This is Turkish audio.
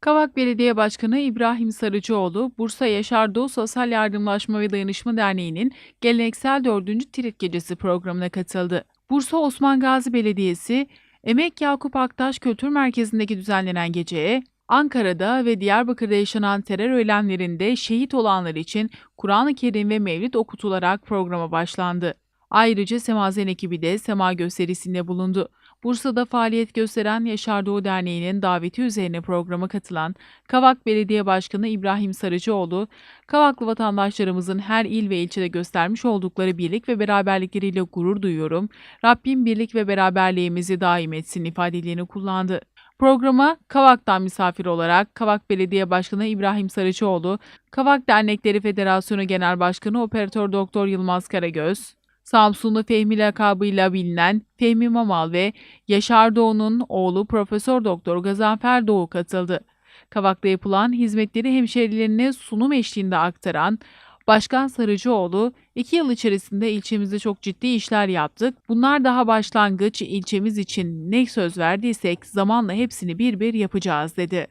Kavak Belediye Başkanı İbrahim Sarıcıoğlu, Bursa Yaşar Doğu Sosyal Yardımlaşma ve Dayanışma Derneği'nin geleneksel 4. Tirit Gecesi programına katıldı. Bursa Osman Gazi Belediyesi, Emek Yakup Aktaş Kültür Merkezi'ndeki düzenlenen geceye, Ankara'da ve Diyarbakır'da yaşanan terör eylemlerinde şehit olanlar için Kur'an-ı Kerim ve Mevlid okutularak programa başlandı. Ayrıca Semazen ekibi de sema gösterisinde bulundu. Bursa'da faaliyet gösteren Yaşar Doğu Derneği'nin daveti üzerine programa katılan Kavak Belediye Başkanı İbrahim Sarıcıoğlu, Kavaklı vatandaşlarımızın her il ve ilçede göstermiş oldukları birlik ve beraberlikleriyle gurur duyuyorum. Rabbim birlik ve beraberliğimizi daim etsin ifadelerini kullandı. Programa Kavak'tan misafir olarak Kavak Belediye Başkanı İbrahim Sarıcıoğlu, Kavak Dernekleri Federasyonu Genel Başkanı Operatör Doktor Yılmaz Karagöz, Samsunlu Fehmi lakabıyla bilinen Fehmi Mamal ve Yaşar Doğu'nun oğlu Profesör Doktor Gazanfer Doğu katıldı. Kavak'ta yapılan hizmetleri hemşerilerine sunum eşliğinde aktaran Başkan Sarıcıoğlu, iki yıl içerisinde ilçemizde çok ciddi işler yaptık. Bunlar daha başlangıç ilçemiz için ne söz verdiysek zamanla hepsini bir bir yapacağız dedi.